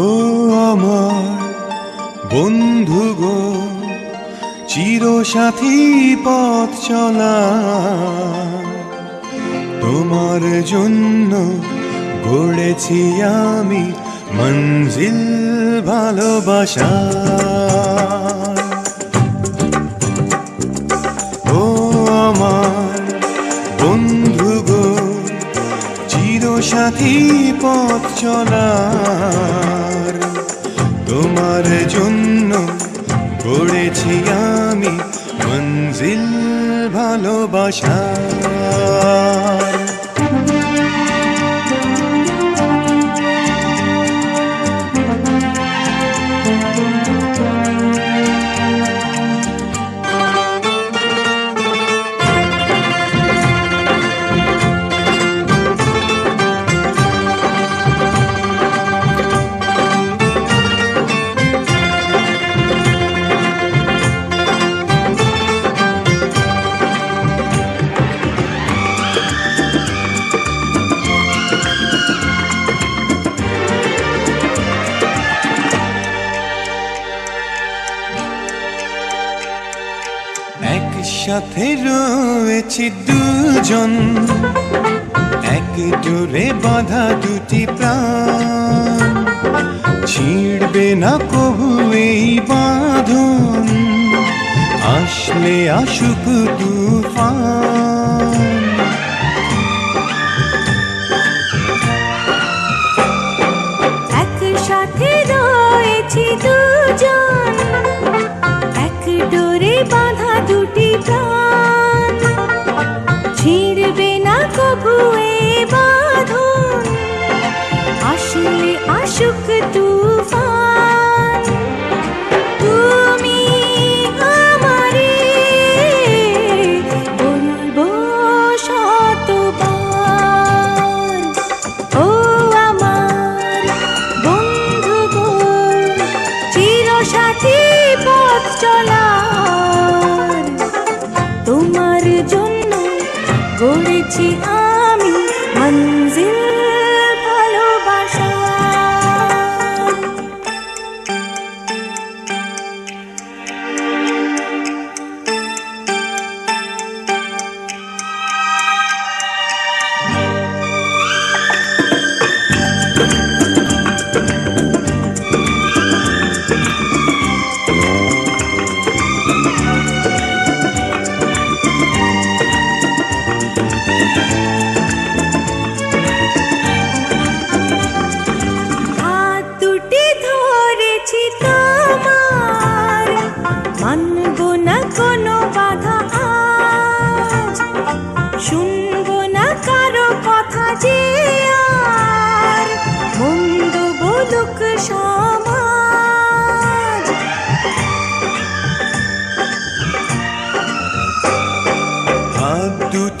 ও আমার বন্ধু গো চিরসাথী পথ চলা। তোমার জন্য গড়েছি আমি মঞ্জিল ভালোবাসা। ও আমার বন্ধু গো, চিরসাথী পথ চলার। তোমার জন্য গড়েছি আমি মঞ্জিল ভালোবাসার একসাথে রয়েছি দুজন। এক জোরে বাঁধা দুটি প্রাণ। ছিড়বে না কবু এই বাঁধন। আসলে আসুক তুফান। একসাথে রয়েছি দুজন চলার। তোমার জন্য গড়েছি আমি মঞ্জিল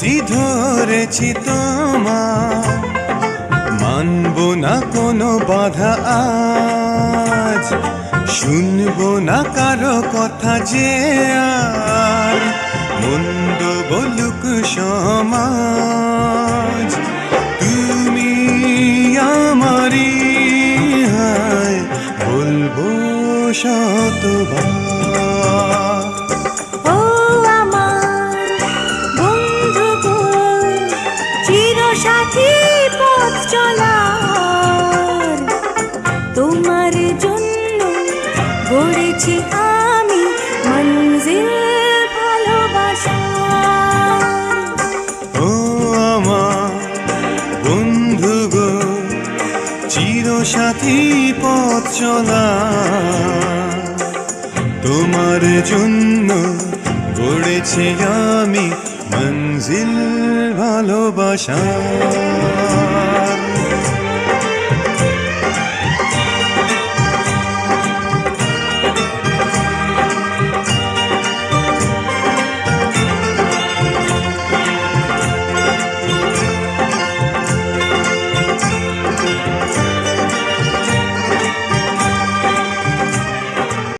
দুটি ধরেছি তোমার। মানব না কোনো বাধা আজ, শুনব না কারও কথা যে আর। মন্দ বলুক সমাজ, তুমি আমারি হায়, বলব শতবার। চলার। তোমার জন্য গড়েছি আমি মঞ্জিল ভালোবাসা। ও আমার বন্ধু গো, চিরসাথী পথ চলা। তোমার জন্য গড়েছি আমি মঞ্জিল ভালোবাসা।